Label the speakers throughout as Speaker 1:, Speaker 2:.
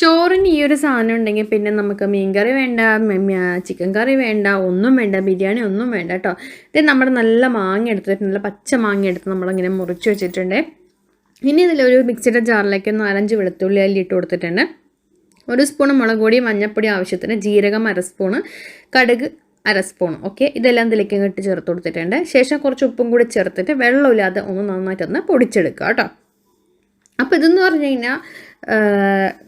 Speaker 1: ചോറിന് ഈ ഒരു സാധനം ഉണ്ടെങ്കിൽ പിന്നെ നമുക്ക് മീൻകറി വേണ്ട ചിക്കൻ കറി വേണ്ട ഒന്നും വേണ്ട ബിരിയാണി ഒന്നും വേണ്ട കേട്ടോ. ഇത് നമ്മുടെ നല്ല മാങ്ങ എടുത്തിട്ട് നല്ല പച്ച മാങ്ങ എടുത്ത് നമ്മളിങ്ങനെ മുറിച്ച് വെച്ചിട്ടുണ്ട്. ഇനി ഇതിലൊരു മിക്സിയുടെ ജാറിലേക്ക് നാലഞ്ച് വെളുത്തുള്ളി അല്ലി ഇട്ട് കൊടുത്തിട്ടുണ്ട്. ഒരു സ്പൂൺ മുളക് പൊടി മഞ്ഞൾപ്പൊടി ആവശ്യത്തിന് ജീരകം അര സ്പൂണ് കടുക് അര സ്പൂൺ ഓക്കെ ഇതെല്ലാം ഇതിലേക്ക് ഇട്ട് ചേർത്ത് കൊടുത്തിട്ടുണ്ട്. ശേഷം കുറച്ച് ഉപ്പും കൂടി ചേർത്തിട്ട് വെള്ളമില്ലാതെ ഒന്ന് നന്നായിട്ടൊന്ന് പൊടിച്ചെടുക്കുക കേട്ടോ. അപ്പോൾ ഇതെന്ന് പറഞ്ഞു കഴിഞ്ഞാൽ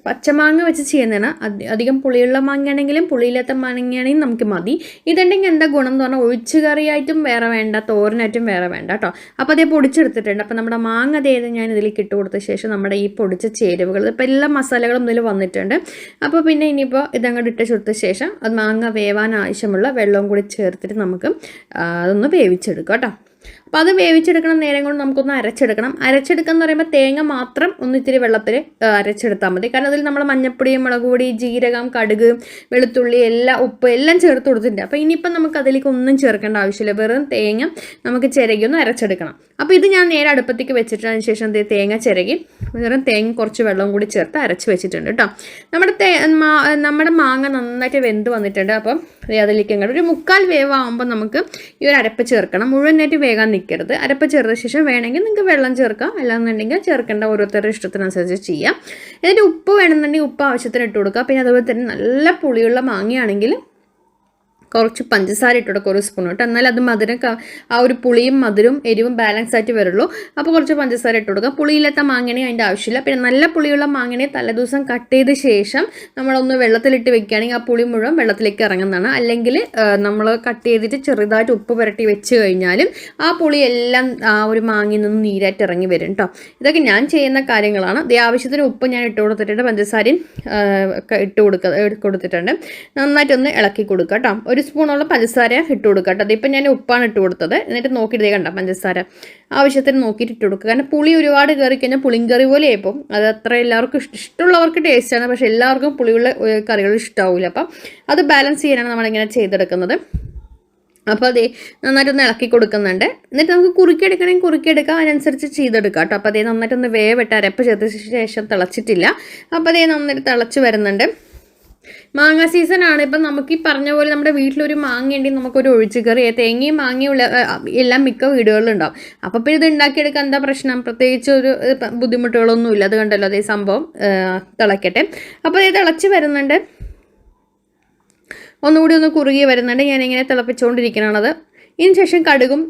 Speaker 1: പച്ചമാങ്ങ വെച്ച് ചെയ്യുന്നതാണ്. അധികം പുളിയുള്ള മാങ്ങയാണെങ്കിലും പുളിയില്ലാത്ത മാങ്ങയാണെങ്കിലും നമുക്ക് മതി. ഇതുണ്ടെങ്കിൽ എന്താ ഗുണം എന്ന് പറഞ്ഞാൽ ഒഴിച്ചു കറിയായിട്ടും വേറെ വേണ്ട തോരനായിട്ടും വേറെ വേണ്ട കേട്ടോ. അപ്പോൾ അതേ പൊടിച്ചെടുത്തിട്ടുണ്ട്. അപ്പോൾ നമ്മുടെ മാങ്ങ അതേത് ഞാൻ ഇതിലേക്ക് ഇട്ട് കൊടുത്ത ശേഷം നമ്മുടെ ഈ പൊടിച്ച ചേരുവകൾ ഇപ്പോൾ എല്ലാ മസാലകളും ഇതിൽ വന്നിട്ടുണ്ട്. അപ്പോൾ പിന്നെ ഇനിയിപ്പോൾ ഇതങ്ങോട്ട് ഇട്ട് കൊടുത്ത ശേഷം അത് മാങ്ങ വേവാൻ ആവശ്യമുള്ള വെള്ളവും കൂടി ചേർത്തിട്ട് നമുക്ക് അതൊന്ന് വേവിച്ചെടുക്കാം കേട്ടോ. അപ്പോൾ അത് വേവിച്ചെടുക്കണം നേരം കൊണ്ട് നമുക്കൊന്ന് അരച്ചെടുക്കണം. അരച്ചെടുക്കുക എന്ന് പറയുമ്പോൾ തേങ്ങ മാത്രം ഒന്ന് ഇത്തിരി വെള്ളത്തിൽ അരച്ചെടുത്താൽ മതി. കാരണം അതിൽ നമ്മൾ മഞ്ഞപ്പൊടി മുളക് പൊടി ജീരകം കടുക് വെളുത്തുള്ളി എല്ലാം ഉപ്പ് എല്ലാം ചേർത്ത് കൊടുത്തിട്ടുണ്ട്. അപ്പോൾ ഇനിയിപ്പം നമുക്ക് അതിലേക്ക് ഒന്നും ചേർക്കേണ്ട ആവശ്യമില്ല. വെറും തേങ്ങ നമുക്ക് ചിരകി ഒന്ന് അരച്ചെടുക്കണം. അപ്പോൾ ഇത് ഞാൻ നേരെ അടുപ്പത്തേക്ക് വെച്ചിട്ടതിന് ശേഷം ദേ തേങ്ങ ചിരകി വെറും തേങ്ങ കുറച്ച് വെള്ളവും കൂടി ചേർത്ത് അരച്ച് വെച്ചിട്ടുണ്ട് കേട്ടോ. നമ്മുടെ തേ നമ്മുടെ മാങ്ങ നന്നായിട്ട് വെന്ത് വന്നിട്ടുണ്ട്. അപ്പം അതിലേക്ക് ഇങ്ങോട്ട് ഒരു മുക്കാൽ വേവാകുമ്പോൾ നമുക്ക് ഈ ഒരു അരപ്പ് ചേർക്കണം. മുഴുവനായിട്ട് വേഗം നിൽക്കരുത് അരപ്പ് ചേർത്ത ശേഷം വേണമെങ്കിൽ നിങ്ങൾക്ക് വെള്ളം ചേർക്കാം. അല്ലാന്നുണ്ടെങ്കിൽ ചേർക്കേണ്ട ഓരോരുത്തരുടെ ഇഷ്ടത്തിനനുസരിച്ച് ചെയ്യാം. എന്നിട്ട് ഉപ്പ് വേണമെന്നുണ്ടെങ്കിൽ ഉപ്പ് ആവശ്യത്തിന് ഇട്ട് കൊടുക്കുക പിന്നെ അതുപോലെ തന്നെ നല്ല പുളിയുള്ള മാങ്ങയാണെങ്കിൽ കുറച്ച് പഞ്ചസാര ഇട്ട് കൊടുക്കുക ഒരു സ്പൂൺ കേട്ടോ എന്നാൽ അത് മധുരം ആ ഒരു പുളിയും മധുരവും എരിവും ബാലൻസ് ആയിട്ട് വരുള്ളൂ. അപ്പോൾ കുറച്ച് പഞ്ചസാര ഇട്ട് കൊടുക്കുക പുളിയില്ലാത്ത മാങ്ങണി അതിന്റെ ആവശ്യമില്ല. പിന്നെ നല്ല പുളിയുള്ള മാങ്ങണി തലേദിവസം കട്ട് ചെയ്ത ശേഷം നമ്മളൊന്ന് വെള്ളത്തിലിട്ട് വെക്കുകയാണെങ്കിൽ ആ പുളി മുഴുവൻ വെള്ളത്തിലേക്ക് ഇറങ്ങുന്നതാണ്. അല്ലെങ്കിൽ നമ്മൾ കട്ട് ചെയ്തിട്ട് ചെറുതായിട്ട് ഉപ്പ് പുരട്ടി വെച്ച് കഴിഞ്ഞാലും ആ പുളി എല്ലാം ആ ഒരു മാങ്ങയിൽ നിന്ന് നീരായിട്ട് ഇറങ്ങി വരും കേട്ടോ ഇതൊക്കെ ഞാൻ ചെയ്യുന്ന കാര്യങ്ങളാണ്. ദേ ആവശ്യത്തിന് ഉപ്പ് ഞാൻ ഇട്ട് കൊടുത്തിട്ടുണ്ട്. പഞ്ചസാരയും ഇട്ട് കൊടുക്ക കൊടുത്തിട്ടുണ്ട്. നന്നായിട്ടൊന്ന് ഇളക്കി കൊടുക്കുക കേട്ടോ ഒരു സ്പൂണോളം പഞ്ചസാര ഇട്ട് കൊടുക്കുക കേട്ടോ. അതിപ്പോൾ ഞാൻ ഉപ്പാണ് ഇട്ട് കൊടുത്തത്. എന്നിട്ട് നോക്കിയിട്ട് കണ്ട പഞ്ചസാര. ആവശ്യത്തിന് നോക്കിയിട്ട് ഇട്ട് കൊടുക്കുക. കാരണം പുളി ഒരുപാട് കയറി കഴിഞ്ഞാൽ പുളിങ്കറി പോലെ ആയിപ്പോൾ അത് അത്ര എല്ലാവർക്കും ഇഷ്ട- ഇഷ്ടമുള്ളവർക്ക് ടേസ്റ്റാണ് പക്ഷേ എല്ലാവർക്കും പുളിയുള്ള കറികൾ ഇഷ്ടാവില്ല അപ്പം അത് ബാലൻസ് ചെയ്യാനാണ് നമ്മളിങ്ങനെ ചെയ്തെടുക്കുന്നത്. അപ്പോൾ അതേ നന്നായിട്ടൊന്ന് ഇളക്കി കൊടുക്കുന്നുണ്ട്. എന്നിട്ട് നമുക്ക് കുറുക്കിയെടുക്കണമെങ്കിൽ കുറുക്കിയെടുക്കാം അതിനനുസരിച്ച് ചെയ്തെടുക്കാം കേട്ടോ. അപ്പോൾ അതേ നന്നായിട്ടൊന്ന് വേവിട്ട് അരപ്പ് ചേർത്ത ശേഷം തിളച്ചിട്ടില്ല. അപ്പോൾ അതേ നന്നായിട്ട് തിളച്ച് വരുന്നുണ്ട്. മാങ്ങ സീസൺ ആണ്. ഇപ്പം നമുക്ക് ഈ പറഞ്ഞ പോലെ നമ്മുടെ വീട്ടിലൊരു മാങ്ങ ഉണ്ടെങ്കിൽ നമുക്കൊരു ഒഴിച്ചുകറി തേങ്ങയും മാങ്ങയും ഉള്ള എല്ലാം മിക്ക വീടുകളിലും ഉണ്ടാവും അപ്പോൾ പിന്നെ ഇത് ഉണ്ടാക്കിയെടുക്കാൻ എന്താ പ്രശ്നം? പ്രത്യേകിച്ച് ഒരു ബുദ്ധിമുട്ടുകളൊന്നും ഇല്ല. അത് കണ്ടല്ലോ അതേ സംഭവം. തിളയ്ക്കട്ടെ അപ്പോൾ ഇത് തിളച്ച് വരുന്നുണ്ട്. ഒന്നുകൂടി ഒന്ന് കുറുകി വരുന്നുണ്ട്. ഞാനിങ്ങനെ തിളപ്പിച്ചുകൊണ്ടിരിക്കണത് ഇതിന് ശേഷം കടുകും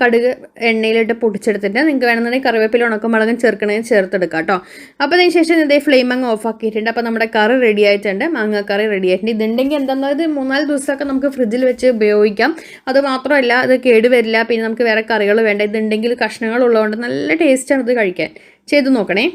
Speaker 1: കടുക് എണ്ണയിലിട്ട് പൊടിച്ചെടുത്തിട്ട് നിങ്ങൾക്ക് വേണമെന്നുണ്ടെങ്കിൽ കറിവേപ്പില ഉണക്കമുളകും ചേർക്കണമെങ്കിൽ ചേർത്തെടുക്കാം കേട്ടോ. അപ്പോൾ അതിന് ശേഷം ഇതേ ഫ്ലെയിം അങ്ങ് ഓഫ് ആക്കിയിട്ടുണ്ട്. അപ്പോൾ നമ്മുടെ കറി റെഡി ആയിട്ടുണ്ട്. മാങ്ങ കറി റെഡി ആയിട്ടുണ്ട്. ഇതുണ്ടെങ്കിൽ എന്താണെന്ന് ഇത് മൂന്നാൽ ദിവസമൊക്കെ നമുക്ക് ഫ്രിഡ്ജിൽ വെച്ച് ഉപയോഗിക്കാം. അത് മാത്രമല്ല അത് കേടുവരില്ല പിന്നെ നമുക്ക് വേറെ കറികൾ വേണ്ട. ഇതുണ്ടെങ്കിൽ കഷ്ണങ്ങൾ ഉള്ളതുകൊണ്ട് നല്ല ടേസ്റ്റാണ് ഇത് കഴിക്കാൻ. ചെയ്ത് നോക്കണേ.